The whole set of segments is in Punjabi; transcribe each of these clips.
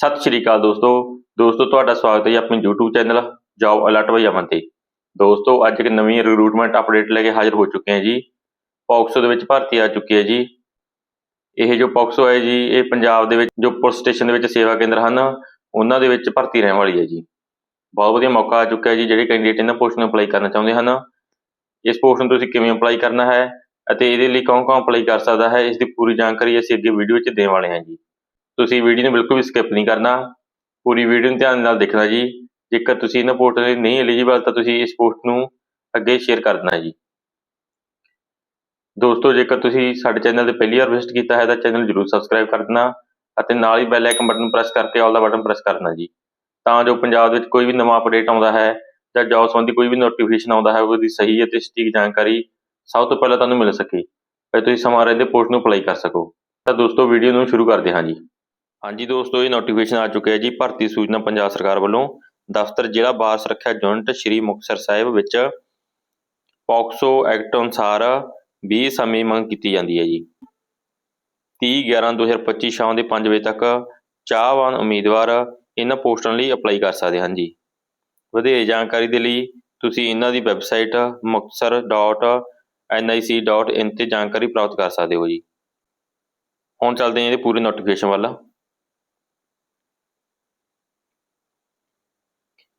ਸਤਿ ਸ਼੍ਰੀ ਅਕਾਲ ਦੋਸਤੋ। ਦੋਸਤੋ, ਤੁਹਾਡਾ ਸਵਾਗਤ ਹੈ ਜੀ ਆਪਣੇ YouTube channel job alert by Aman ਤੇ। ਦੋਸਤੋ, ਅੱਜ ਇੱਕ ਨਵੀਂ ਰਿਕਰੂਟਮੈਂਟ ਅਪਡੇਟ ਲੈ ਕੇ ਹਾਜ਼ਰ ਹੋ ਚੁੱਕੇ ਹਾਂ ਜੀ। ਪੌਕਸੋ ਦੇ ਵਿੱਚ ਭਰਤੀ ਆ ਚੁੱਕੀ ਹੈ ਜੀ। ਇਹ ਜੋ ਪੌਕਸੋ ਹੈ ਜੀ, ਇਹ ਪੰਜਾਬ ਦੇ ਵਿੱਚ ਜੋ ਪੁਲਿਸ ਸਟੇਸ਼ਨ ਦੇ ਵਿੱਚ ਸੇਵਾ ਕੇਂਦਰ ਹਨ, ਉਹਨਾਂ ਦੇ ਵਿੱਚ ਭਰਤੀ ਰਹਿਣ ਵਾਲੀ ਹੈ ਜੀ। ਬਹੁਤ ਵਧੀਆ ਮੌਕਾ ਆ ਚੁੱਕਿਆ ਜੀ, ਜਿਹੜੇ ਕੈਂਡੀਡੇਟ ਇਹਨਾਂ ਪੋਸਟ ਨੂੰ ਅਪਲਾਈ ਕਰਨਾ ਚਾਹੁੰਦੇ ਹਨ। ਇਸ ਪੋਸਟ ਨੂੰ ਤੁਸੀਂ ਕਿਵੇਂ ਅਪਲਾਈ ਕਰਨਾ ਹੈ ਅਤੇ ਇਹਦੇ ਲਈ ਕੌਣ ਕੌਣ ਅਪਲਾਈ ਕਰ ਸਕਦਾ ਹੈ, ਇਸ ਦੀ ਪੂਰੀ ਜਾਣਕਾਰੀ ਅਸੀਂ ਅੱਗੇ ਵੀਡੀਓ ਵਿੱਚ ਦੇਣ ਵਾਲੇ ਹਾਂ ਜੀ। ਤੁਸੀਂ ਵੀਡੀਓ ਨੂੰ ਬਿਲਕੁਲ ਵੀ ਸਕਿਪ ਨਹੀਂ ਕਰਨਾ। ਪੂਰੀ ਵੀਡੀਓ ਨੂੰ ਧਿਆਨ ਨਾਲ ਦੇਖਣਾ ਜੀ। ਜੇਕਰ ਤੁਸੀਂ ਇਹਨਾਂ ਪੋਸਟ ਲਈ ਨਹੀਂ ਐਲੀਜੀਬਲ ਤਾਂ ਤੁਸੀਂ ਇਸ ਪੋਸਟ ਨੂੰ ਅੱਗੇ ਸ਼ੇਅਰ ਕਰ ਦੇਣਾ ਜੀ। ਦੋਸਤੋ, ਜੇਕਰ ਤੁਸੀਂ ਸਾਡੇ ਚੈਨਲ ਤੇ ਪਹਿਲੀ ਵਾਰ ਵਿਜ਼ਿਟ ਕੀਤਾ ਹੈ, ਤਾਂ ਚੈਨਲ ਜਰੂਰ ਸਬਸਕ੍ਰਾਈਬ ਕਰ ਦੇਣਾ ਅਤੇ ਨਾਲ ਹੀ ਬੈਲ ਆਈਕਨ ਬਟਨ ਪ੍ਰੈਸ ਕਰਕੇ ਆਲ ਦਾ ਬਟਨ ਪ੍ਰੈਸ ਕਰਨਾ ਜੀ। ਤਾਂ ਜੋ ਪੰਜਾਬ ਵਿੱਚ ਕੋਈ ਵੀ ਨਵਾਂ ਅਪਡੇਟ ਆਉਂਦਾ ਹੈ ਜਾਂ ਜੌਬ ਸੰਬੰਧੀ ਕੋਈ ਵੀ ਨੋਟੀਫਿਕੇਸ਼ਨ ਆਉਂਦਾ ਹੈ, ਉਹਦੀ ਸਹੀ ਅਤੇ ਸਟੀਕ ਜਾਣਕਾਰੀ ਸਭ ਤੋਂ ਪਹਿਲਾਂ ਤੁਹਾਨੂੰ ਮਿਲ ਸਕੇ। ਅਤੇ ਤੁਸੀਂ ਸਮਾਂ ਰਹਿੰਦੇ ਪੋਸਟ ਨੂੰ ਅਪਲਾਈ ਕਰ ਸਕੋ। ਤਾਂ ਦੋਸਤੋ ਵੀਡੀਓ ਨੂੰ ਸ਼ੁਰੂ ਕਰਦੇ ਹਾਂ ਜੀ। ਹਾਂਜੀ ਦੋਸਤੋ, ਇਹ ਨੋਟੀਫਿਕੇਸ਼ਨ ਆ ਚੁੱਕਿਆ ਜੀ ਭਰਤੀ ਸੂਚਨਾ ਪੰਜਾਬ ਸਰਕਾਰ ਵੱਲੋਂ ਦਫ਼ਤਰ ਜ਼ਿਲ੍ਹਾ ਬਾਲ ਸੁਰੱਖਿਆ ਯੂਨਿਟ ਸ਼੍ਰੀ ਮੁਕਤਸਰ ਸਾਹਿਬ ਵਿੱਚ ਪੌਕਸੋ ਐਕਟ ਅਨੁਸਾਰ 20 ਸਮੇਂ ਮੰਗ ਕੀਤੀ ਜਾਂਦੀ ਹੈ ਜੀ। 30 11 2025 ਸ਼ਾਮ ਦੇ 5 ਵਜੇ ਤੱਕ ਚਾਹਵਾਨ ਉਮੀਦਵਾਰ ਇਹਨਾਂ ਪੋਸਟਾਂ ਲਈ ਅਪਲਾਈ ਕਰ ਸਕਦੇ ਹਨ ਜੀ। ਵਧੇਰੇ ਜਾਣਕਾਰੀ ਦੇ ਲਈ ਤੁਸੀਂ ਇਹਨਾਂ ਦੀ ਵੈਬਸਾਈਟ muktsar.nic.in ਤੇ ਜਾਣਕਾਰੀ ਪ੍ਰਾਪਤ ਕਰ ਸਕਦੇ ਹੋ ਜੀ। ਹੁਣ ਚੱਲਦੇ ਹਾਂ ਇਹਦੇ ਪੂਰੇ ਨੋਟੀਫਿਕੇਸ਼ਨ ਵੱਲ।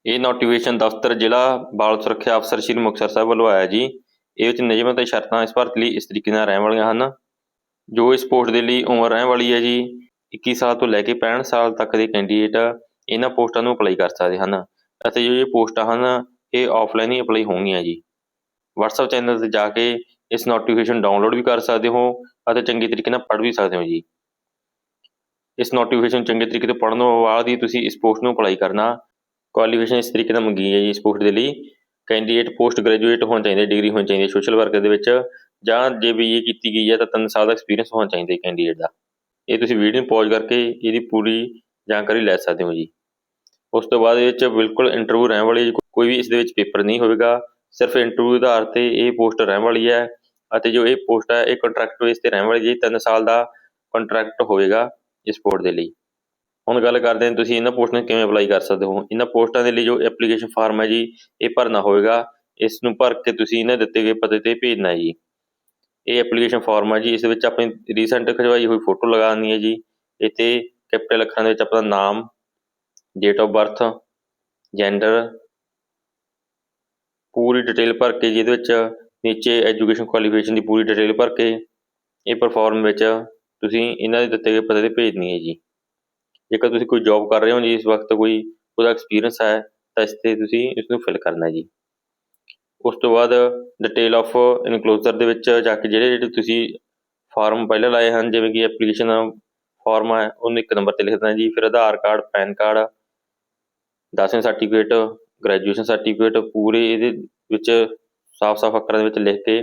ਇਹ ਨੋਟੀਫਿਕੇਸ਼ਨ ਦਫ਼ਤਰ ਜ਼ਿਲ੍ਹਾ ਬਾਲ ਸੁਰੱਖਿਆ ਅਫਸਰ ਸ਼੍ਰੀ ਮੁਕਤਸਰ ਸਾਹਿਬ ਵੱਲੋਂ ਆਇਆ ਜੀ। ਇਹ ਵਿੱਚ ਨਿਯਮਾਂ ਤੇ ਸ਼ਰਤਾਂ ਇਸ ਭਰਤੀ ਲਈ ਇਸ ਤਰੀਕੇ ਨਾਲ ਰਹਿਣ ਵਾਲੀਆਂ ਹਨ। ਜੋ ਇਸ ਪੋਸਟ ਦੇ ਲਈ ਉਮਰ ਰਹਿਣ ਵਾਲੀ ਹੈ ਜੀ 21 ਸਾਲ ਤੋਂ ਲੈ ਕੇ 65 ਸਾਲ ਤੱਕ ਦੇ ਕੈਂਡੀਡੇਟ ਇਹਨਾਂ ਪੋਸਟਾਂ ਨੂੰ ਅਪਲਾਈ ਕਰ ਸਕਦੇ ਹਨ। ਅਤੇ ਜੋ ਇਹ ਪੋਸਟਾਂ ਹਨ, ਇਹ ਆਫਲਾਈਨ ਹੀ ਅਪਲਾਈ ਹੋਣਗੀਆਂ ਜੀ। WhatsApp ਚੈਨਲ ਤੇ ਜਾ ਕੇ ਇਸ ਨੋਟੀਫਿਕੇਸ਼ਨ ਡਾਊਨਲੋਡ ਵੀ ਕਰ ਸਕਦੇ ਹੋ ਅਤੇ ਚੰਗੇ ਤਰੀਕੇ ਨਾਲ ਪੜ੍ਹ ਵੀ ਸਕਦੇ ਹੋ ਜੀ। ਇਸ ਨੋਟੀਫਿਕੇਸ਼ਨ ਚੰਗੇ ਤਰੀਕੇ ਤੋਂ ਪੜ੍ਹਨ ਤੋਂ ਬਾਅਦ ਹੀ ਤੁਸੀਂ ਇਸ ਪੋਸਟ ਨੂੰ ਅਪਲਾਈ ਕਰਨਾ ਕੁਆਲੀਫਿਕੇਸ਼ਨ ਇਸ ਤਰੀਕੇ ਨਾਲ ਮੰਗੀ ਹੈ ਜੀ ਇਸ ਪੋਸਟ ਦੇ ਲਈ। ਕੈਂਡੀਡੇਟ ਪੋਸਟ ਗ੍ਰੈਜੂਏਟ ਹੋਣਾ ਚਾਹੀਦਾ ਡਿਗਰੀ ਹੋਣੀ ਚਾਹੀਦੀ ਹੈ ਸੋਸ਼ਲ ਵਰਕ ਦੇ ਵਿੱਚ ਜਾਂ ਜੇ ਬੀਏ ਕੀਤੀ ਗਈ ਹੈ ਤਾਂ 3 ਸਾਲ ਦਾ ਐਕਸਪੀਰੀਅੰਸ ਹੋਣਾ ਚਾਹੀਦਾ ਹੈ ਕੈਂਡੀਡੇਟ ਦਾ। ਇਹ ਤੁਸੀਂ ਵੀਡੀਓ ਨੂੰ ਪੌਜ਼ ਕਰਕੇ ਇਹਦੀ ਪੂਰੀ ਜਾਣਕਾਰੀ ਲੈ ਸਕਦੇ ਹੋ ਜੀ। ਉਸ ਤੋਂ ਬਾਅਦ ਇਹ 'ਚ ਬਿਲਕੁਲ ਇੰਟਰਵਿਊ ਰਹਿਣ ਵਾਲੀ ਹੈ, ਕੋਈ ਵੀ ਇਸ ਦੇ ਵਿੱਚ ਪੇਪਰ ਨਹੀਂ ਹੋਵੇਗਾ। ਸਿਰਫ ਇੰਟਰਵਿਊ ਦੇ ਆਧਾਰ ਤੇ ਇਹ ਪੋਸਟ ਰਹਿਣ ਵਾਲੀ ਹੈ ਅਤੇ ਜੋ ਇਹ ਪੋਸਟ ਹੈ ਇਹ ਕੰਟਰੈਕਟ ਬੇਸ ਤੇ ਰਹਿਣ ਵਾਲੀ ਜੀ 3 ਸਾਲ ਦਾ ਕੰਟਰੈਕਟ ਹੋਵੇਗਾ ਇਸ ਪੋਸਟ ਦੇ ਲਈ। ਹੁਣ ਗੱਲ ਕਰਦੇ ਹਾਂ ਤੁਸੀਂ ਇਹਨਾਂ ਪੋਸਟਾਂ ਨੂੰ ਕਿਵੇਂ ਅਪਲਾਈ ਕਰ ਸਕਦੇ ਹੋ। ਇਹਨਾਂ ਪੋਸਟਾਂ ਦੇ ਲਈ ਜੋ ਐਪਲੀਕੇਸ਼ਨ ਫਾਰਮ ਹੈ ਜੀ, ਇਹ ਭਰਨਾ ਹੋਵੇਗਾ ਇਸ ਨੂੰ ਭਰ ਕੇ ਤੁਸੀਂ ਇਹਨਾਂ ਦਿੱਤੇ ਗਏ ਪਤੇ ਤੇ ਭੇਜਣਾ ਹੈ ਜੀ। ਇਹ ਐਪਲੀਕੇਸ਼ਨ ਫਾਰਮ ਹੈ ਜੀ, ਇਸ ਵਿੱਚ ਆਪਣੀ ਰੀਸੈਂਟ ਖਿਚਵਾਈ ਹੋਈ ਫੋਟੋ ਲਗਾਉਣੀ ਹੈ ਜੀ। ਇੱਥੇ ਕੈਪੀਟਲ ਅੱਖਰਾਂ ਦੇ ਵਿੱਚ ਆਪਣਾ ਨਾਮ ਡੇਟ ਆਫ ਬਰਥ ਜੈਂਡਰ ਪੂਰੀ ਡਿਟੇਲ ਭਰ ਕੇ ਜਿਹਦੇ ਵਿੱਚ ਨੀਚੇ ਐਜੂਕੇਸ਼ਨ ਕੁਆਲੀਫਿਕੇਸ਼ਨ ਦੀ ਪੂਰੀ ਡਿਟੇਲ ਭਰ ਕੇ ਇਹ ਪਰਫਾਰਮ ਵਿੱਚ ਤੁਸੀਂ ਇਹਨਾਂ ਦੇ ਦਿੱਤੇ ਗਏ ਪਤੇ ਤੇ ਭੇਜਣੀ ਹੈ ਜੀ। ਜੇਕਰ ਤੁਸੀਂ ਕੋਈ ਜੌਬ ਕਰ ਰਹੇ ਹੋ ਜੀ, ਇਸ ਵਕਤ ਕੋਈ ਉਹਦਾ ਐਕਸਪੀਰੀਅੰਸ ਹੈ, ਤਾਂ ਇਸ ਤੇ ਤੁਸੀਂ ਇਸ ਨੂੰ ਫਿਲ ਕਰਨਾ ਹੈ ਜੀ। ਉਸ ਤੋਂ ਬਾਅਦ ਡਿਟੇਲ ਆਫ ਇਨਕਲੋਜ਼ਰ ਦੇ ਵਿੱਚ ਜਾ ਕੇ ਜਿਹੜੇ ਜਿਹੜੇ ਤੁਸੀਂ ਫਾਰਮ ਪਹਿਲਾਂ ਲਾਏ ਹਨ, ਜਿਵੇਂ ਕਿ ਐਪਲੀਕੇਸ਼ਨ ਫਾਰਮ ਹੈ, ਉਹਨੂੰ ਇੱਕ ਨੰਬਰ ਤੇ ਲਿਖ ਦੇਣਾ ਜੀ। ਫਿਰ ਆਧਾਰ ਕਾਰਡ, ਪੈਨ ਕਾਰਡ 10ਵੀਂ ਸਰਟੀਫਿਕੇਟ ਗ੍ਰੈਜੂਏਸ਼ਨ ਸਰਟੀਫਿਕੇਟ ਪੂਰੇ ਇਹਦੇ ਵਿੱਚ ਸਾਫ਼-ਸਾਫ਼ ਅੱਖਰਾਂ ਦੇ ਵਿੱਚ ਲਿਖ ਕੇ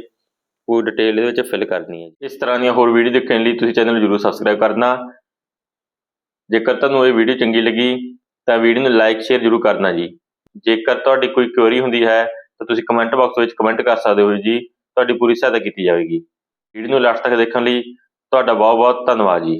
ਪੂਰੀ ਡਿਟੇਲ ਇਹਦੇ ਵਿੱਚ ਫਿਲ ਕਰਨੀ ਹੈ ਇਸ ਤਰ੍ਹਾਂ ਦੀਆਂ ਹੋਰ ਵੀਡੀਓ ਦੇਖਣ ਲਈ ਤੁਸੀਂ ਚੈਨਲ ਨੂੰ ਜਰੂਰ ਸਬਸਕ੍ਰਾਈਬ ਕਰਨਾ। ਜੇਕਰ ਤੁਹਾਨੂੰ ਇਹ ਵੀਡੀਓ ਚੰਗੀ ਲੱਗੀ, ਤਾਂ ਵੀਡੀਓ ਨੂੰ ਲਾਈਕ ਸ਼ੇਅਰ ਜਰੂਰ ਕਰਨਾ ਜੀ। ਜੇਕਰ ਤੁਹਾਡੀ ਕੋਈ ਕੁਐਰੀ ਹੁੰਦੀ ਹੈ, ਤਾਂ ਤੁਸੀਂ ਕਮੈਂਟ ਬਾਕਸ ਵਿੱਚ ਕਮੈਂਟ ਕਰ ਸਕਦੇ ਹੋ ਜੀ। ਤੁਹਾਡੀ ਪੂਰੀ ਸਹਾਇਤਾ ਕੀਤੀ ਜਾਵੇਗੀ। ਵੀਡੀਓ ਨੂੰ ਲਾਸਟ ਤੱਕ ਦੇਖਣ ਲਈ ਤੁਹਾਡਾ ਬਹੁਤ ਬਹੁਤ ਧੰਨਵਾਦ ਜੀ।